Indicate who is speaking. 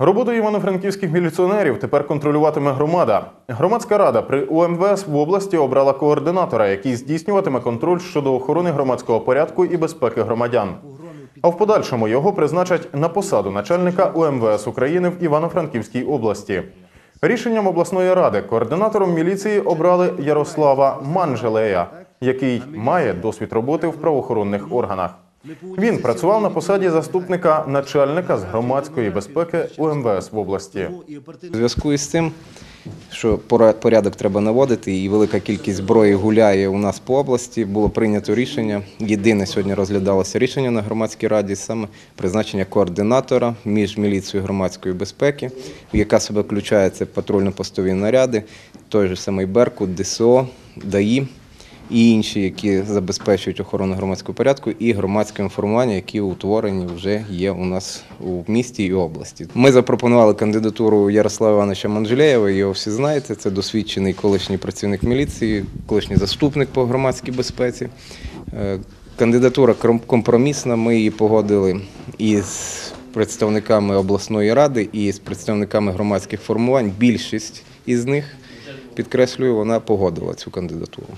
Speaker 1: Роботу івано-франківських міліціонерів тепер контролюватиме громада. Громадська рада при УМВС в області обрала координатора, який здійснюватиме контроль щодо охорони громадського порядку і безпеки громадян. А в подальшому його призначать на посаду начальника УМВС України в Івано-Франківській області. Рішенням обласної ради координатором міліції обрали Ярослава Манжелея, який має досвід роботи в правоохоронних органах. Він працював на посаді заступника начальника з громадської безпеки УМВС в області.
Speaker 2: У зв'язку із цим, що порядок треба наводити, і велика кількість зброї гуляє у нас по області, було прийнято рішення. Єдине сьогодні розглядалося рішення на громадській раді, саме призначення координатора між міліцією громадської безпеки, в яка себе включає це патрульно-постові наряди, той же самий Беркут, ДСО, ДАІ і інші, які забезпечують охорону громадського порядку, і громадське інформування, які утворені вже є у нас у місті і області. Ми запропонували кандидатуру Ярослава Івановича Манжелєєва, його всі знаєте. Це досвідчений колишній працівник міліції, колишній заступник по громадській безпеці. Е, Кандидатура компромісна. Ми її погодили із представниками обласної ради і з представниками громадських формувань. Більшість із них підкреслюю, вона погодила цю кандидатуру.